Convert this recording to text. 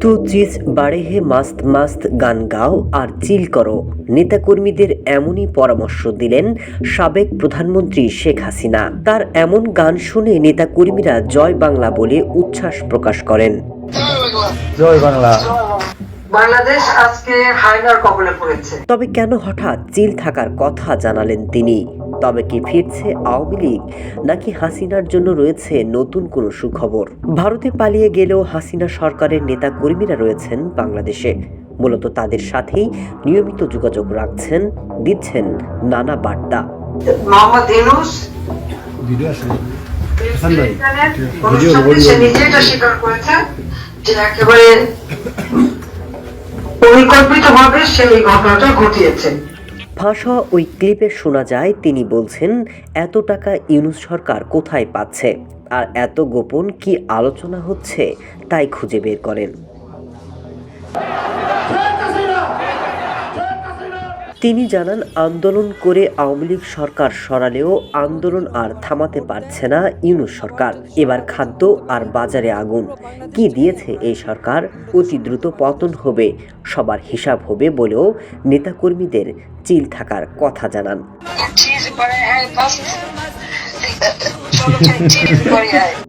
তু চিজ বাড়ে হে মাস্ত মাস্ত গান গাও আর চিল করো নেতাকর্মীদের এমনই পরামর্শ দিলেন সাবেক প্রধানমন্ত্রী শেখ হাসিনা। তার এমন গান শুনে নেতাকর্মীরা জয় বাংলা বলে উচ্ছ্বাস প্রকাশ করেন। জয় বাংলা। বাংলাদেশ আজকে হায়নার কবলে পড়েছে। তবে কেন হঠাৎ চিল থাকার কথা জানালেন তিনি? তবে কি ফিরছে আওয়ামী লীগ? নাকি হাসিনার জন্য রয়েছে নতুন কোনো সুখবর? ভারতে পালিয়ে গেলেও হাসিনা সরকারের নেতা কর্মীরা রয়েছেন বাংলাদেশে। মূলত তাদের সাথেই নিয়মিত যোগাযোগ রাখছেন দিচ্ছেন নানা বার্তা। মোহাম্মদ ইউনুস ভিডিও আসে অনুষ্ঠানে সে নিজে এটা স্বীকার করেছে যে একেবারে পরিকল্পিতভাবে সে এই ঘটনাটা ঘটিয়েছে। ভাষা ওই ক্লিপে শোনা যায়, তিনি বলছেন, এত টাকা ইউনুস সরকার কোথায় পাচ্ছে? আর এত গোপন কি আলোচনা হচ্ছে? তাই খুঁজে বের করেন। তিনি জানান, আন্দোলন করে আওয়ামী লীগ সরকার সরালেও আন্দোলন আর থামাতে পারছে না ইউনুস সরকার। এবার খাদ্য আর বাজারে আগুন। কি দিয়েছে এই সরকার? অতি দ্রুত পতন হবে, সবার হিসাব হবে বলেও নেতাকর্মীদের চিল থাকার কথা জানান।